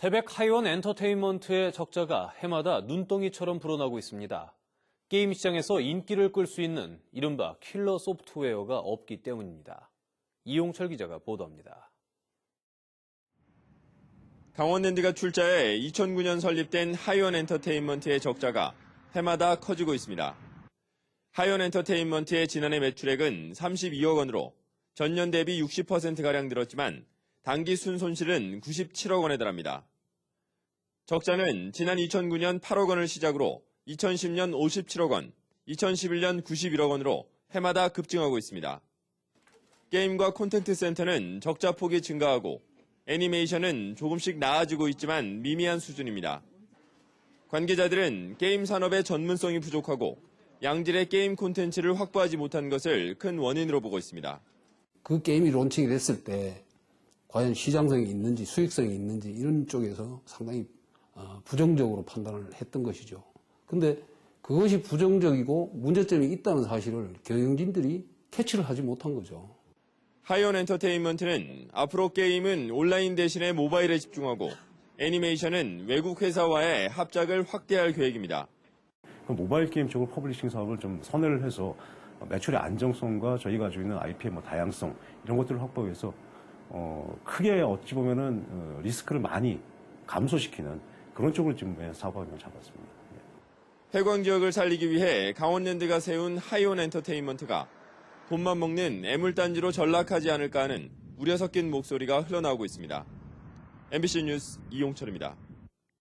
태백 하이원 엔터테인먼트의 적자가 해마다 눈덩이처럼 불어나고 있습니다. 게임 시장에서 인기를 끌 수 있는 이른바 킬러 소프트웨어가 없기 때문입니다. 이용철 기자가 보도합니다. 강원랜드가 출자해 2009년 설립된 하이원 엔터테인먼트의 적자가 해마다 커지고 있습니다. 하이원 엔터테인먼트의 지난해 매출액은 32억 원으로 전년 대비 60%가량 늘었지만 당기 순 손실은 97억 원에 달합니다. 적자는 지난 2009년 8억 원을 시작으로 2010년 57억 원, 2011년 91억 원으로 해마다 급증하고 있습니다. 게임과 콘텐츠 센터는 적자 폭이 증가하고 애니메이션은 조금씩 나아지고 있지만 미미한 수준입니다. 관계자들은 게임 산업의 전문성이 부족하고 양질의 게임 콘텐츠를 확보하지 못한 것을 큰 원인으로 보고 있습니다. 그 게임이 론칭이 됐을 때 과연 시장성이 있는지 수익성이 있는지 이런 쪽에서 상당히 어, 부정적으로 판단을 했던 것이죠. 근데 그것이 부정적이고 문제점이 있다는 사실을 경영진들이 캐치를 하지 못한 거죠. 하이온 엔터테인먼트는 앞으로 게임은 온라인 대신에 모바일에 집중하고 애니메이션은 외국 회사와의 합작을 확대할 계획입니다. 그 모바일 게임 쪽으로 퍼블리싱 사업을 좀 선회를 해서 매출의 안정성과 저희가 가지고 있는 IP의 뭐 다양성 이런 것들을 확보해서 어, 크게 어찌 보면은 어, 리스크를 많이 감소시키는 그런 쪽으로 지금 사업 방향을 잡았습니다. 예. 해광 지역을 살리기 위해 강원랜드가 세운 하이온 엔터테인먼트가 돈만 먹는 애물단지로 전락하지 않을까 하는 우려 섞인 목소리가 흘러나오고 있습니다. MBC 뉴스 이용철입니다.